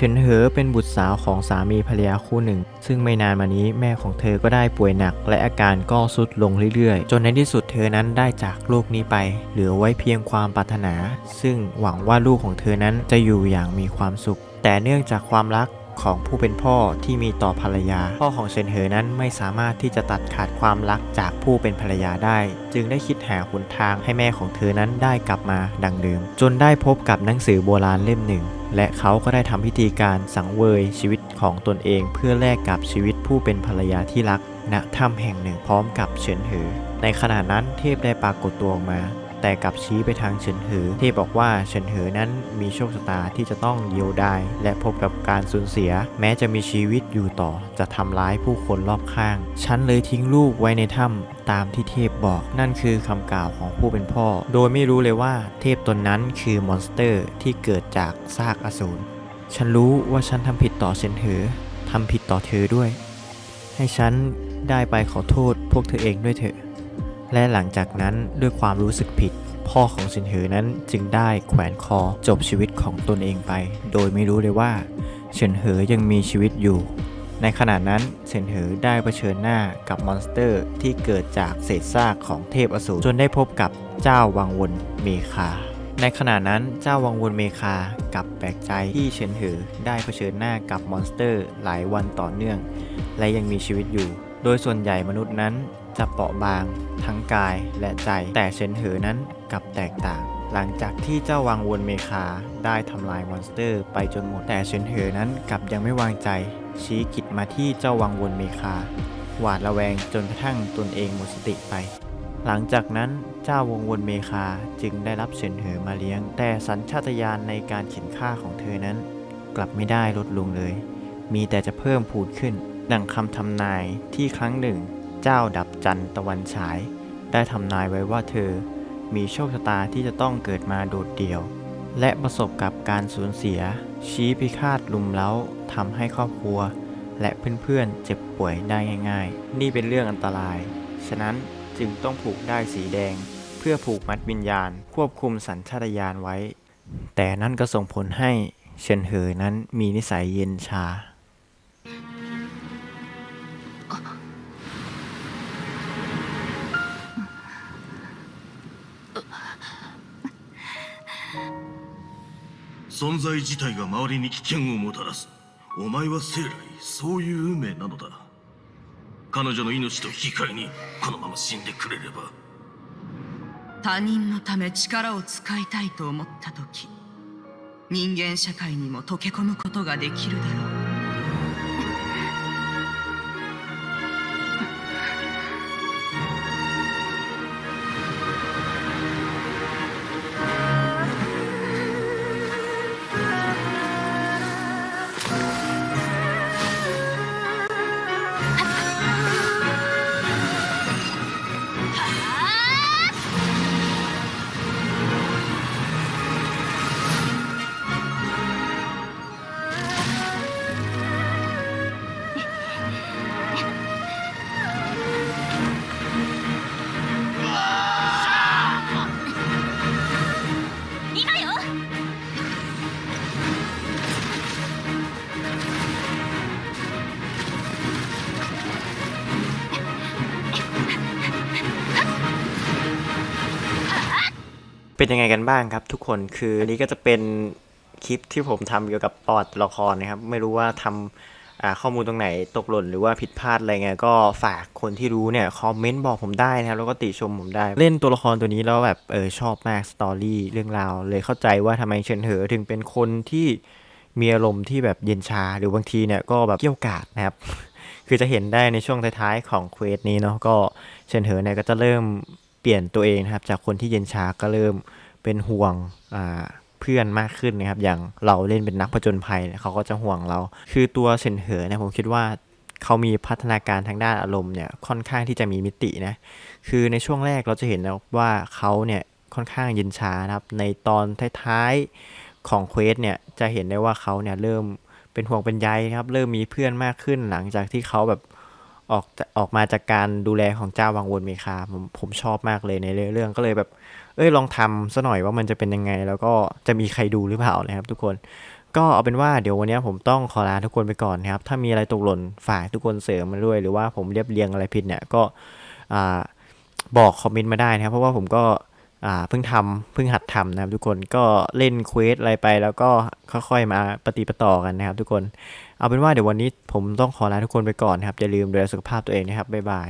ฉินเหอเป็นบุตรสาวของสามีภรรยาคู่หนึ่ง ซึ่งไม่นานมานี้แม่ของเธอก็ได้ป่วยหนัก และอาการก็ทรุดลงเรื่อยๆ จนในที่สุดเธอนั้นได้จากโลกนี้ไป เหลือไว้เพียงความปรารถนา ซึ่งหวังว่าลูกของเธอนั้นจะอยู่อย่างมีความสุข แต่เนื่องจากความรักของผู้เป็นพ่อที่มีต่อภรรยา พ่อของเฉินเหอนั้นไม่สามารถที่จะตัดขาดความรักจากผู้เป็นภรรยาได้ จึงได้คิดหาหนทางให้แม่ของเธอนั้นได้กลับมาดังเดิม จนได้พบกับหนังสือโบราณเล่มหนึ่ง และเขาก็ได้ทำพิธีการสังเวยชีวิตของตนเองเพื่อแลกกับชีวิตผู้เป็นภรรยาที่รักณถ้ำแห่งหนึ่งพร้อมกับเฉินเหอในขณะนั้นเทพได้ปรากฏตัวออกมา แต่กลับชี้ไปทางเฉินเหอเทพบอกว่าเฉินเหอนั้นมีโชคชะตาที่จะต้องเยียวดายและพบกับการสูญเสีย แม้จะมีชีวิตอยู่ต่อจะทำร้ายผู้คนรอบข้าง ฉันเลยทิ้งลูกไว้ในถ้ำตามที่เทพบอกนั่นคือคำกล่าวของผู้เป็นพ่อ โดยไม่รู้เลยว่าเทพตนนั้นคือมอนสเตอร์ที่เกิดจากซากอสูรฉันรู้ว่าฉันทำผิดต่อเฉินเหอทำผิดต่อเธอด้วย ให้ฉันได้ไปขอโทษพวกเธอเองด้วยเถอะ และหลังจากนั้นด้วยความรู้สึกผิด พ่อของสินเหอนั้นจึงได้แขวนคอจบชีวิตของตนเองไป โดยไม่รู้เลยว่าเฉินเหอยังมีชีวิตอยู่ ในขณะนั้นเฉินเหอได้เผชิญหน้ากับมอนสเตอร์ที่เกิดจากเศษซากของเทพอสูรจนได้พบกับเจ้าวังวนเมคา ในขณะนั้นเจ้าวังวนเมคากับแปลกใจที่เฉินเหอได้เผชิญหน้ากับมอนสเตอร์หลายวันต่อเนื่อง และยังมีชีวิตอยู่ โดยส่วนใหญ่มนุษย์นั้นจะเปราะบาง ทั้งกายและใจ แต่เฉินเหอนั้นกลับแตกต่าง หลังจากที่เจ้าวังวนเมคาได้ทำลายมอนสเตอร์ไปจนหมด แต่เฉินเหอนั้นกลับยังไม่วางใจ ชี้กิดมาที่เจ้าวังวนเมคา หวาดระแวงจนกระทั่งตนเองหมดสติไป หลังจากนั้นเจ้าวงวนเมคาจึงได้รับเฉินเหอมาเลี้ยง แต่สัญชาตญาณในการเข็นฆ่าของเธอนั้น กลับไม่ได้ลดลงเลย มีแต่จะเพิ่มพูดขึ้น ดังคำทำนายที่ครั้งหนึ่ง เจ้าดับจันตะวันฉาย ได้ทำนายไว้ว่าเธอ มีโชคชะตาที่จะต้องเกิดมาโดดเดี่ยว และประสบกับการสูญเสีย ชี้พิฆาตลุมเล้าทำให้ครอบครัว และเพื่อนๆเจ็บป่วยได้ง่าย ๆ นี่เป็นเรื่องอันตราย ฉะนั้นจึงต้องผูกได้สีแดง เพื่อผูกมัดวิญญาณ ควบคุมสัญชาตญาณไว้ แต่นั่นก็ส่งผลให้เฉินเหอนั้นมีนิสัยเย็นชา 存在自体が周りに危険をもたらす。お前は生来そういう運命なのだ。彼女の命と引き換えにこのまま死んでくれれば。他人のため力を使いたいと思った時人間社会にも溶け込むことができるだろう。 เป็นยังไงกันบ้างครับ ทุกคนคืออันนี้ก็จะเป็นคลิปที่ผมทำเกี่ยวกับประวัติตัวละครนะครับ ไม่รู้ว่าทำอ่าข้อมูลตรงไหนตกหล่นหรือว่าผิดพลาดอะไรเงี้ยก็ฝากคนที่รู้เนี่ยคอมเมนต์บอกผมได้นะครับแล้วก็ติชมผมได้ เล่นตัวละครตัวนี้แล้วแบบเออชอบมากสตอรี่เรื่องราว เลยเข้าใจว่าทำไมเฉินเหอถึงเป็นคนที่มีอารมณ์ที่แบบเย็นชาหรือบางทีเนี่ยก็แบบเกี่ยวกาดนะครับ คือจะเห็นได้ในช่วงท้ายๆของเควสนี้เนาะก็เฉินเหอเนี่ยก็จะเริ่ม เปลี่ยนตัวเองนะครับ จากคนที่เย็นชาก็เริ่มเป็นห่วงเพื่อนมากขึ้นนะครับ อย่างเราเล่นเป็นนักผจญภัยเขาก็จะห่วงเรา คือตัวเฉินเหอเนี่ยผมคิดว่าเขามีพัฒนาการทางด้านอารมณ์เนี่ยค่อนข้างที่จะมีมิตินะ คือในช่วงแรกเราจะเห็นว่าเขาเนี่ยค่อนข้างเย็นชานะครับ ในตอนท้ายๆของเควสเนี่ยจะเห็นได้ว่าเขาเนี่ยเริ่มเป็นห่วงเป็นใยครับ เริ่มมีเพื่อนมากขึ้นหลังจากที่เขาแบบ ออกออกมาจากการดูแลของเจ้าวังวนเมคาผมผมชอบมากเลยในเรื่องก็เลยแบบ เอ้ยลองทำซะหน่อยว่ามันจะเป็นยังไง แล้วก็จะมีใครดูหรือเปล่านะครับ ทุกคนก็เอาเป็นว่าเดี๋ยววันนี้ผมต้องขอลาทุกคนไปก่อนนะครับ ถ้ามีอะไรตกหล่นฝากทุกคนเสริมมาด้วย หรือว่าผมเรียบเรียงอะไรผิดเนี่ยก็บอกคอมเมนต์มาได้นะครับ เพราะว่าผมก็ อ่าเพิ่งทำเพิ่งหัดทำนะครับ ทุกคนก็เล่นเควสอะไรไปแล้วก็ค่อยๆมาปฏิปต่อกันนะครับ ทุกคนเอาเป็นว่าเดี๋ยววันนี้ผมต้องขอลาทุกคนไปก่อนนะครับอย่าลืมดูแลสุขภาพตัวเองนะครับบ๊ายบาย